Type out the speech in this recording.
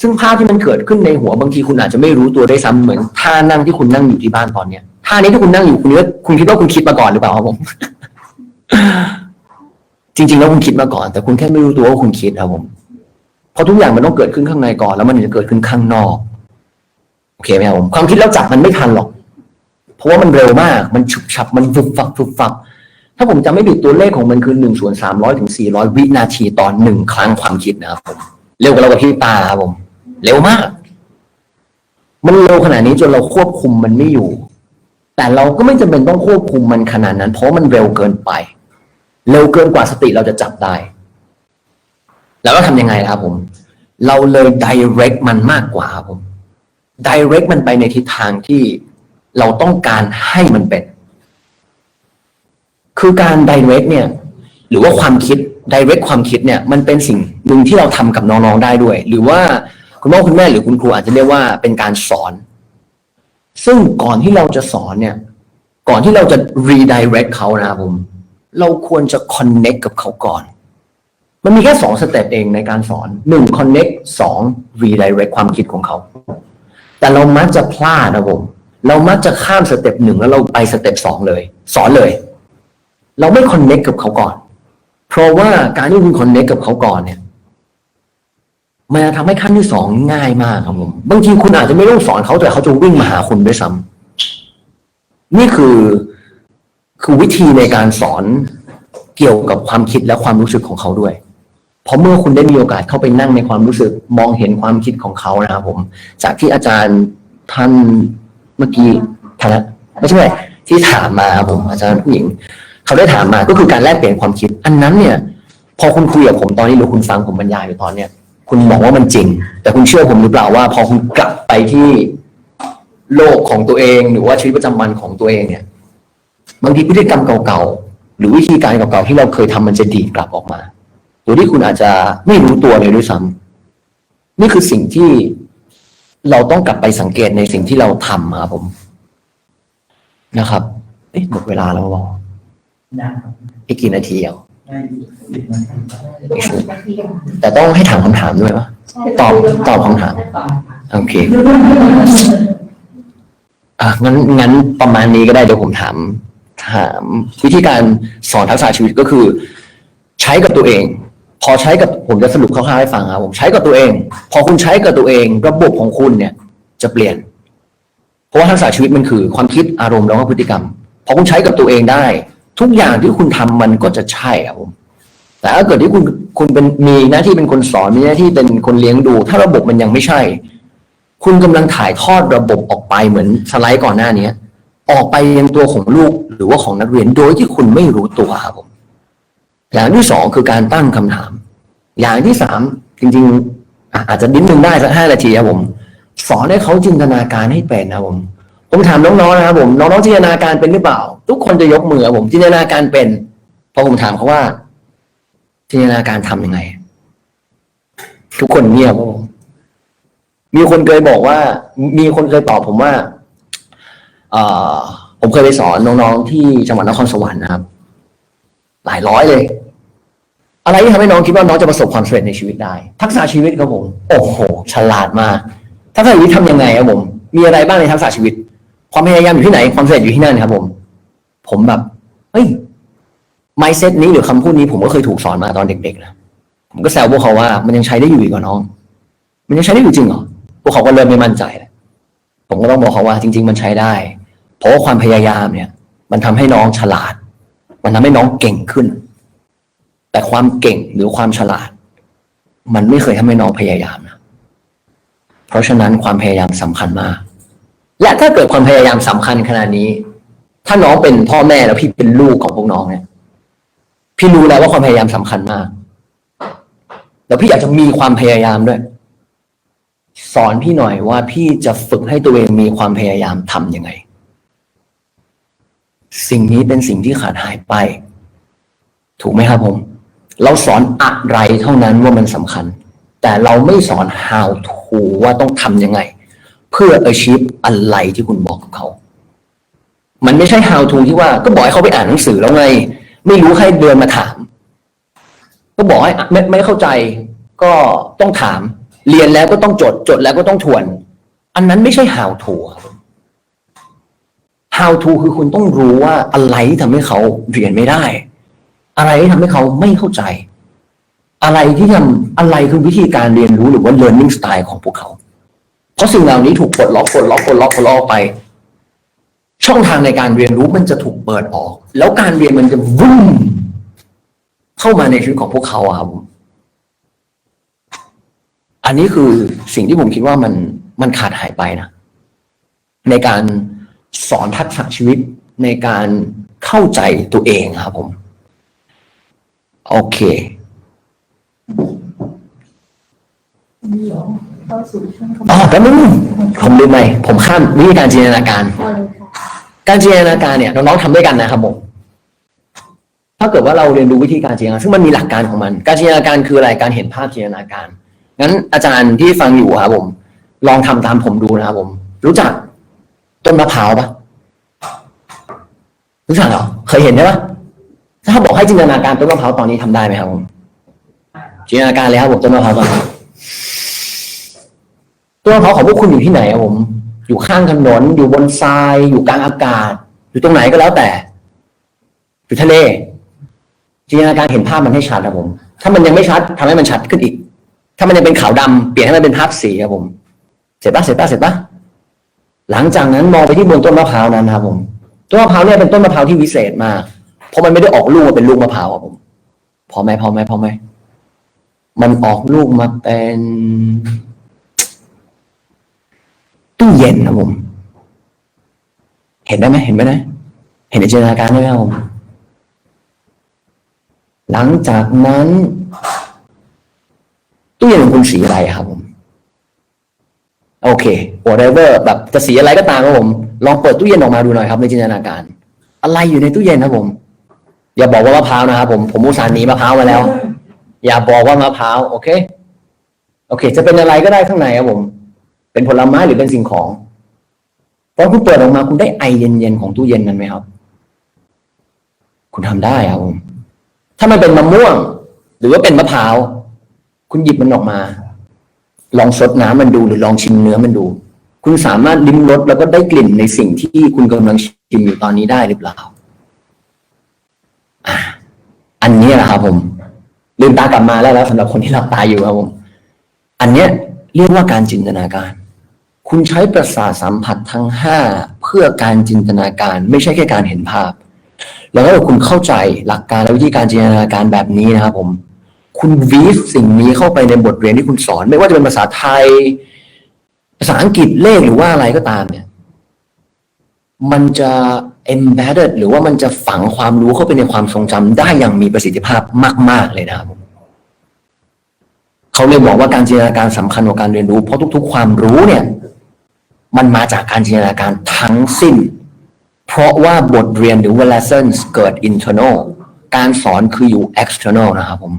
ซึ่งภาพที่มันเกิดขึ้นในหัวบางทีคุณอาจจะไม่รู้ตัวได้ซ้ำเหมือนท่านั่งที่คุณนั่งอยู่ที่บ้านตอนเนี้ยท่านี้ที่คุณนั่งอยู่คุณคิดว่าคุณคิดว่าคุณคิดมาก่อนหรือเปล่าครับผม จริง ๆ แล้วคุณคิดมาก่อน แต่คุณแค่ไม่รู้ตัวว่าคุณคิดครับผมเพราะทุกอย่างมันต้องเกิดขึ้นข้างในก่อน แล้วมันจะเกิดขึ้นข้างนอกโอเคไหมครับผมความคิดแล้วจับมันไม่ทันหรอก เพราะว่ามันเร็วมาก มันฉุบฉับมันฟุบฟับฟุบฟับถ้าผมจำไม่ผิดตัวเลขของมันคือหนึ่งส่วนสามร้อยถึงสี่ร้อยวินาทีต่อหนึ่งครั้งความคิดนะครับผม เร็วกว่าเรากับพี่ตาครับผม เร็วมาก มันเร็วขนาดนี้จนเราควบคุมมันไม่อยู่ แต่เราก็ไม่จำเป็นต้องควบคุมมันขนาดนั้น เพราะมันเร็วเกินไป เร็วเกินกว่าสติเราจะจับได้ แล้วเราทำยังไงครับผม เราเลย direct มันมากกว่าครับผม direct มันไปในทิศทางที่เราต้องการให้มันเป็น คือการ direct เนี่ย หรือว่าความคิด direct ความคิดเนี่ยมันเป็นสิ่งหนึ่งที่เราทำกับน้องๆได้ด้วย หรือว่าคุณพ่อคุณแม่หรือคุณครูอาจจะเรียกว่าเป็นการสอน ซึ่งก่อนที่เราจะสอนเนี่ย ก่อนที่เราจะ redirect เขานะครับผม เราควรจะ connect กับเขาก่อน มันมีแค่สองสเต็ปเองในการสอนหนึ่ง connect สอง redirect ความคิดของเขา แต่เรามักจะพลาดนะผม เรามักจะข้ามสเต็ปหนึ่งแล้วเราไปสเต็ปสองเลย สอนเลย เราไม่ connect กับเขาก่อน เพราะว่าการที่คุณ connect กับเขาก่อนเนี่ยมันจะทำให้ขั้นที่สองง่ายมากครับผมบางทีคุณอาจจะไม่ต้องสอนเขาแต่เขาจะวิ่งมาหาคุณด้วยซ้ำนี่คือคือวิธีในการสอนเกี่ยวกับความคิดและความรู้สึกของเขาด้วย เพราะเมื่อคุณได้มีโอกาสเข้าไปนั่งในความรู้สึกมองเห็นความคิดของเขานะครับผม จากที่อาจารย์ท่านเมื่อกี้ท่านไม่ใช่ที่ถามมาครับผมอาจารย์ผู้หญิง เขาได้ถามมาก็คือการแลกเปลี่ยนความคิด อันนั้นเนี่ย พอคุณคุยกับผมตอนนี้หรือคุณฟังผมบรรยายอยู่ตอนเนี้ยคุณบอกว่ามันจริง แต่คุณเชื่อผมหรือเปล่าว่า พอคุณกลับไปที่โลกของตัวเอง หรือว่าชีวิตประจำวันของตัวเองเนี่ย บางทีพฤติกรรมเก่าๆหรือวิธีการเก่าๆที่เราเคยทำมันจะดีกลับออกมาโดยที่คุณอาจจะไม่รู้ตัวเลยด้วยซ้ำนี่คือสิ่งที่เราต้องกลับไปสังเกตในสิ่งที่เราทำครับผมนะครับ เอ๊ะหมดเวลาแล้วบอกนะ อีกกี่นาทีอะได้สิบนาทีแต่ต้องให้ถามคำถามด้วยปะตอบตอบคำถาม โอเคอะงั้นงั้นประมาณนี้ก็ได้เดี๋ยวผมถาม ถามวิธีการสอนทักษะชีวิตก็คือ ใช้กับตัวเอง พอใช้กับผมจะสรุปคร่าวๆให้ฟังครับผมใช้กับตัวเอง พอคุณใช้กับตัวเอง ระบบของคุณเนี่ย จะเปลี่ยน เพราะว่าทักษะชีวิตมันคือ ความคิดอารมณ์แล้วก็พฤติกรรม พอคุณใช้กับตัวเองได้ ทุกอย่างที่คุณทำมันก็จะใช่ครับผมแต่ถ้าเกิดที่คุณคุณเป็นมีหน้าที่เป็นคนสอนมีหน้าที่เป็นคนเลี้ยงดู ถ้าระบบมันยังไม่ใช่ คุณกำลังถ่ายทอดระบบออกไปเหมือนสไลด์ก่อนหน้านี้ออกไปยังตัวของลูกหรือว่าของนักเรียนโดยที่คุณไม่รู้ตัวครับผมอย่างที่สองคือการตั้งคำถาม อย่างที่สามจริงๆอาจจะดิ้นหนึ่งได้สักห้านาทีครับผม สอนให้เขาจินตนาการให้เป็นนะครับผม ผมถามน้องๆนะครับผมน้องๆจินตนาการเป็นหรือเปล่า ทุกคนจะยกมือผมจินตนาการเป็นพอผมถามเขาว่าจินตนาการทำยังไง ทุกคนเงียบครับผมมีคนเคยบอกว่า มีคนเคยตอบผมว่าเออผมเคยไปสอนน้องๆที่จังหวัดนครสวรรค์นะครับ หลายร้อยเลย อะไรที่ทำให้น้องคิดว่าน้องจะประสบความสำเร็จในชีวิตได้ ทักษะชีวิตครับผม โอ้โห ฉลาดมากทักษะชีวิตทำยังไงครับผม มีอะไรบ้างในทักษะชีวิต ความพยายามอยู่ที่ไหนความสำเร็จอยู่ที่นั่นครับผม ผมแบบเฮ้ย mindset นี้หรือคำพูดนี้ผมก็เคยถูกสอนมาตอนเด็กๆนะผมก็แซวพวกเขาว่ามันยังใช้ได้อยู่อีกเหรอน้อง มันยังใช้ได้อยู่จริงเหรอพวกเขาก็เริ่มไม่มั่นใจแล้วผมก็ต้องบอกเขาว่าจริง ๆ มันใช้ได้ เพราะว่าความพยายามเนี่ย มันทำให้น้องฉลาด มันทำให้น้องเก่งขึ้น แต่ความเก่งหรือความฉลาด มันไม่เคยทำให้น้องพยายามนะเพราะฉะนั้นความพยายามสำคัญมาก และถ้าเกิดความพยายามสำคัญขนาดนี้ ถ้าน้องเป็นพ่อแม่แล้วพี่เป็นลูกของพวกน้องเนี่ย พี่รู้แล้วว่าความพยายามสำคัญมาก แล้วพี่อยากจะมีความพยายามด้วย สอนพี่หน่อยว่าพี่จะฝึกให้ตัวเองมีความพยายามทำยังไง สิ่งนี้เป็นสิ่งที่ขาดหายไป ถูกไหมครับผม เราสอนอะไรเท่านั้นว่ามันสำคัญ แต่เราไม่สอน how to ว่าต้องทำยังไง เพื่อ achieve อะไรที่คุณบอกกับเขา มันไม่ใช่ how to ที่ว่าก็บอกให้เขาไปอ่านหนังสือแล้วไง ไม่รู้ให้เดินมาถาม ก็บอกให้ไม่ไม่เข้าใจ ก็ต้องถาม เรียนแล้วก็ต้องจด จดแล้วก็ต้องทวน อันนั้นไม่ใช่ how to how to คือคุณต้องรู้ว่าอะไรที่ทำให้เขาเรียนไม่ได้ อะไรที่ทำให้เขาไม่เข้าใจ อะไรที่ทำอะไรคือวิธีการเรียนรู้หรือว่า learning style ของพวกเขา เพราะสิ่งเหล่านี้ถูกปลดล็อกปลดล็อกปลดล็อกปลดล็อกไป ช่องทางในการเรียนรู้มันจะถูกเปิดออก แล้วการเรียนมันจะวุ่มเข้ามาในชีวิตของพวกเขาครับอันนี้คือสิ่งที่ผมคิดว่ามันมันขาดหายไปนะในการสอนทักษะชีวิตในการเข้าใจตัวเองครับผม โอเค เดี๋ยวเข้าสู่ช่วงคำอ๋อถามแป๊บนึงผมลืมไปผมข้ามวิธีการจินตนาการเอาเลยค่ะการจินตนาการเนี่ยน้องๆทำด้วยกันนะครับผมถ้าเกิดว่าเราเรียนรู้วิธีการจินตนาการซึ่งมันมีหลักการของมัน การจินตนาการคืออะไรการเห็นภาพจินตนาการงั้นอาจารย์ที่ฟังอยู่ครับผม ลองทำตามผมดูนะครับผม รู้จักต้นมะพร้าวปะรู้จักเหรอเคยเห็นใช่ปะถ้าบอกให้จินตนาการต้นมะพร้าวตอนนี้ทำได้ไหมครับผมจินตนาการเลยครับผมต้นมะพร้าวตอนนี้ ต้นมะพร้าวของพวกคุณอยู่ที่ไหนครับผม อยู่ข้างถนน อยู่บนทราย อยู่กลางอากาศ อยู่ตรงไหนก็แล้วแต่ อยู่ทะเล จินตนาการเห็นภาพมันให้ชัดครับผม ถ้ามันยังไม่ชัดทำให้มันชัดขึ้นอีก ถ้ามันยังเป็นขาวดำเปลี่ยนให้มันเป็นภาพสีครับผม เสร็จปะเสร็จปะเสร็จปะหลังจากนั้นมองไปที่บนต้นมะพร้าวนั้นครับผม ต้นมะพร้าวเนี่ยเป็นต้นมะพร้าวที่วิเศษมาก เพราะมันไม่ได้ออกลูกมาเป็นลูกมะพร้าวครับผม พอไหมพอไหมพอไหมมันออกลูกมาเป็น ตู้เย็นครับผม เห็นได้ไหมเห็นไหมนะ เห็นในจินตนาการได้ไหมครับผมหลังจากนั้น ตู้เย็นของคุณสีอะไรครับผม โอเค whatever แบบจะสีอะไรก็ตามครับผม ลองเปิดตู้เย็นออกมาดูหน่อยครับในจินตนาการ อะไรอยู่ในตู้เย็นครับผม อย่าบอกว่ามะพร้าวนะครับผม ผมอุตส่าห์หนีมะพร้าวมาแล้ว อย่าบอกว่ามะพร้าว โอเค โอเค จะเป็นอะไรก็ได้ข้างในครับผม เป็นผลไม้หรือเป็นสิ่งของตอนคุณเปิดออกมาคุณได้ไอเย็นๆของตู้เย็นนั้นไหมครับ คุณทำได้ครับผมถ้ามันเป็นมะม่วง หรือว่าเป็นมะพร้าว คุณหยิบมันออกมา ลองซดน้ำมันดูหรือลองชิมเนื้อมันดู คุณสามารถลิ้มรสแล้วก็ได้กลิ่นในสิ่งที่คุณกำลังชิมอยู่ตอนนี้ได้หรือเปล่าอันนี้แหละครับผมลืมตากลับมาแล้วแล้วสำหรับคนที่หลับตาอยู่ครับผม อันเนี้ยเรียกว่าการจินตนาการ คุณใช้ประสาทสัมผัสทั้งห้าเพื่อการจินตนาการไม่ใช่แค่การเห็นภาพ แล้วถ้าคุณเข้าใจหลักการและวิธีการจินตนาการแบบนี้นะครับผม คุณวีฟสิ่งนี้เข้าไปในบทเรียนที่คุณสอน ไม่ว่าจะเป็นภาษาไทย ภาษาอังกฤษเลขหรือว่าอะไรก็ตามเนี่ย มันจะ embedded หรือว่ามันจะฝังความรู้เข้าไปในความทรงจำได้อย่างมีประสิทธิภาพมาก ๆ เลยนะครับเขาเลยบอกว่าการจินตนาการสำคัญกว่าการเรียนรู้ เพราะทุก ๆ ความรู้เนี่ย มันมาจากการจินตนาการทั้งสิ้น เพราะว่าบทเรียนหรือว่า lessons เกิด internal การสอนคืออยู่ external นะครับผม